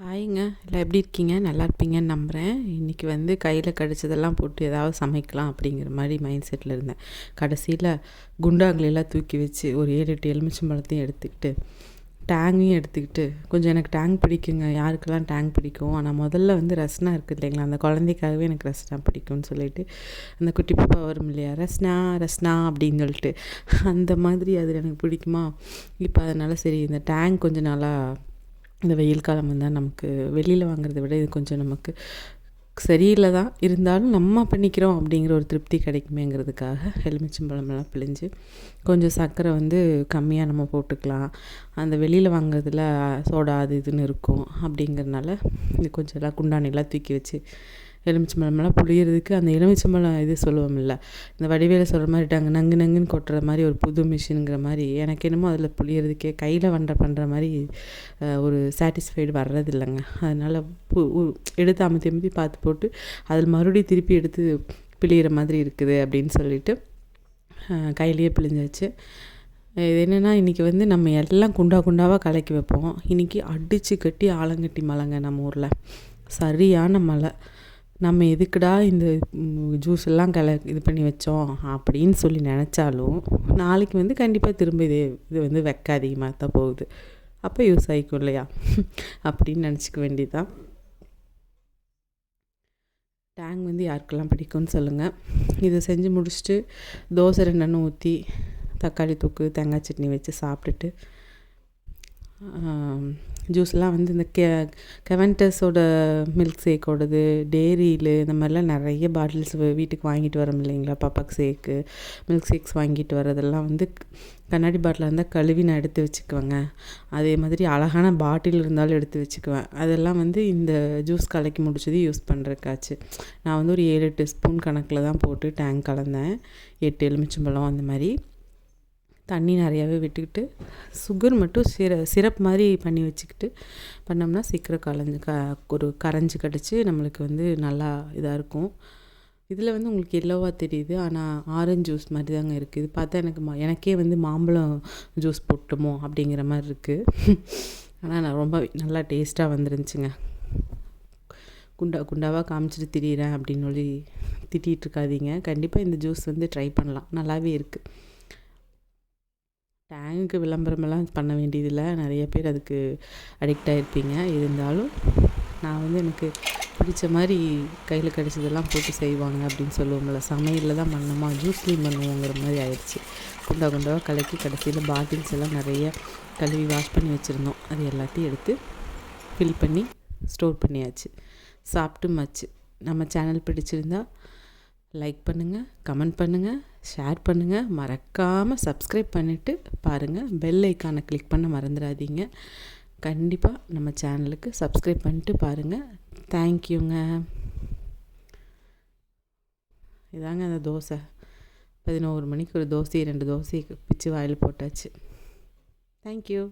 ஹாய்ங்க. எல்லாம் எப்படி இருக்கீங்க? நல்லா இருப்பீங்கன்னு நம்புகிறேன் இன்றைக்கி வந்து கையில் கடிச்சதெல்லாம் போட்டு ஏதாவது சமைக்கலாம் அப்படிங்கிற மாதிரி மைண்ட் செட்டில் இருந்தேன். கடைசியில் குண்டாங்களெல்லாம் தூக்கி வச்சு ஒரு ஏழு எட்டு எலுமிச்சம்பழத்தையும் எடுத்துக்கிட்டு டேங்கையும் எடுத்துக்கிட்டு கொஞ்சம் எனக்கு டேங் பிடிக்குங்க. யாருக்கெல்லாம் டேங் பிடிக்கும்? ஆனால் முதல்ல வந்து ரஸ்னா இருக்குது இல்லைங்களா? அந்த குழந்தைக்காகவே எனக்கு ரஸ்னா பிடிக்கும்னு சொல்லிட்டு அந்த குட்டி பாப்பா வரும் இல்லையா? ரஸ்னா ரஸ்னா அப்படின்னு சொல்லிட்டு அந்த மாதிரி அது எனக்கு பிடிக்குமா? இப்போ அதனால் சரி இந்த டேங் கொஞ்சம் நல்லா இந்த வெயில் காலம் வந்தால் நமக்கு வெளியில் வாங்குறத விட இது கொஞ்சம் நமக்கு சரியில்லை தான். இருந்தாலும் நம்ம பண்ணிக்கிறோம் அப்படிங்கிற ஒரு திருப்தி கிடைக்குமேங்கிறதுக்காக எலுமிச்சம்பழமெல்லாம் பிழிஞ்சு கொஞ்சம் சர்க்கரை வந்து கம்மியாக நம்ம போட்டுக்கலாம். அந்த வெளியில் வாங்குறதுல சோடா அது இதுன்னு இருக்கும் அப்படிங்கிறதுனால இது கொஞ்சம் எல்லாம் குண்டானிலாம் தூக்கி வச்சு எலுமிச்சம்பழமெல்லாம் புளியறதுக்கு அந்த எலுமிச்சம்பழம் இது சொல்லுவோம்ல இந்த வடிவேல சொல்கிற மாதிரி டாங்க நங்கு நங்குன்னு கொட்டுற மாதிரி ஒரு புது மிஷினுங்கிற மாதிரி எனக்கு என்னமோ அதில் புளியறதுக்கே கையில் வண்ட பண்ணுற மாதிரி ஒரு சாட்டிஸ்ஃபைடு வர்றது இல்லைங்க அதனால் பு எடுத்து அமைத்தி அமைத்தி பார்த்து போட்டு அதில் மறுபடியும் திருப்பி எடுத்து பிழிகிற மாதிரி இருக்குது அப்படின்னு சொல்லிட்டு கையிலேயே பிழிஞ்சாச்சு. இது என்னென்னா இன்றைக்கி வந்து நம்ம எல்லாம் குண்டா குண்டாவாக கலக்கி வைப்போம். இன்றைக்கி அடித்து கட்டி ஆலங்கட்டி மலைங்க நம்ம ஊரில். சரியான மழை. நம்ம எதுக்குடா இந்த ஜூஸ் எல்லாம் கல இது பண்ணி வச்சோம் அப்படின்னு சொல்லி நினச்சாலும் நாளைக்கு வந்து கண்டிப்பாக திரும்ப இது இது வந்து வெக்க அதிகமாக தான் போகுது. அப்போ யூஸ் ஆகிக்கும் இல்லையா? அப்படின்னு நினச்சிக்க வேண்டியதுதான். டேங் வந்து யாருக்கெல்லாம் பிடிக்கும்னு சொல்லுங்கள் இதை செஞ்சு முடிச்சுட்டு தோசை ரெண்டெண்ணம் ஊற்றி தக்காளி தூக்கு தேங்காய் சட்னி வச்சு சாப்பிட்டுட்டு ஜூஸ்லாம் வந்து இந்த கெ கெவன்டஸோட மில்க் ஷேக்கோடது டேரியில் இந்த மாதிரிலாம் நிறைய பாட்டில்ஸ் வீட்டுக்கு வாங்கிட்டு வரோம் இல்லைங்களா பாப்பாக்கு ஷேக்கு மில்க் ஷேக்ஸ் வாங்கிட்டு வரதெல்லாம் வந்து கண்ணாடி பாட்டிலாக இருந்தால் கழுவி நான் எடுத்து வச்சுக்குவேங்க. அதே மாதிரி அழகான பாட்டில் இருந்தாலும் எடுத்து வச்சுக்குவேன். அதெல்லாம் வந்து இந்த ஜூஸ் கலக்கி முடிச்சது யூஸ் பண்ணுறக்காச்சு நான் வந்து ஒரு ஏழு எட்டு ஸ்பூன் கணக்கில் தான் போட்டு டேங்க் கலந்தேன். எட்டு எலுமிச்சம்பழம் அந்த மாதிரி. தண்ணி நிறையாவே விட்டுக்கிட்டு சுகர் மட்டும் சிர சிரப் மாதிரி பண்ணி வச்சுக்கிட்டு பண்ணோம்னா சீக்கிரம் கலைஞ்சு க ஒரு கரைஞ்சி கிடச்சி நம்மளுக்கு வந்து நல்லா இதாக இருக்கும். இதில் வந்து உங்களுக்கு எல்லோவாக தெரியுது. ஆனால் ஆரஞ்சு ஜூஸ் மாதிரி தாங்க இருக்குது இது பார்த்தா எனக்கு மா எனக்கே வந்து மாம்பழம் ஜூஸ் போட்டுமோ அப்படிங்கிற மாதிரி இருக்குது ஆனால் நான் ரொம்ப நல்லா டேஸ்ட்டாக வந்துருந்துச்சுங்க. குண்டா குண்டாவாக காமிச்சிட்டு திரியிறேன் அப்படின்னு சொல்லி திட்டிகிட்டு இருக்காதீங்க. கண்டிப்பாக இந்த ஜூஸ் வந்து ட்ரை பண்ணலாம். நல்லாவே இருக்குது டேங்குக்கு விளம்பரமெல்லாம் பண்ண வேண்டியதில்லை. நிறைய பேர் அதுக்கு அடிக்ட் ஆகிருப்பீங்க இருந்தாலும் நான் வந்து எனக்கு பிடிச்ச மாதிரி கையில் கிடச்சதெல்லாம் போட்டு செய்வாங்க அப்படின்னு சொல்லுவோம்ல. சமையலில் தான் பண்ணோமா ஜூஸ்லேயும் பண்ணுவோங்கிற மாதிரி ஆயிடுச்சு. குண்டா குண்டாவாக கலக்கி கடைசியில் பாட்டில்ஸ் எல்லாம் நிறைய கழுவி வாஷ் பண்ணி வச்சுருந்தோம். அது எல்லாத்தையும் எடுத்து ஃபில் பண்ணி ஸ்டோர் பண்ணியாச்சு. சாப்பிட்டு மச்சு. நம்ம சேனல் பிடிச்சிருந்தா லைக் பண்ணுங்கள் கமெண்ட் பண்ணுங்கள் ஷேர் பண்ணுங்கள் மறக்காமல் சப்ஸ்கிரைப் பண்ணிவிட்டு பாருங்கள் பெல் ஐக்கானை கிளிக் பண்ண மறந்துடாதீங்க. கண்டிப்பாக நம்ம சேனலுக்கு சப்ஸ்கிரைப் பண்ணிட்டு பாருங்கள் தேங்க்யூங்க இதாங்க அந்த தோசை. பதினோரு மணிக்கு ஒரு தோசை ரெண்டு தோசை பிச்சு வாயில் போட்டாச்சு. தேங்க்யூ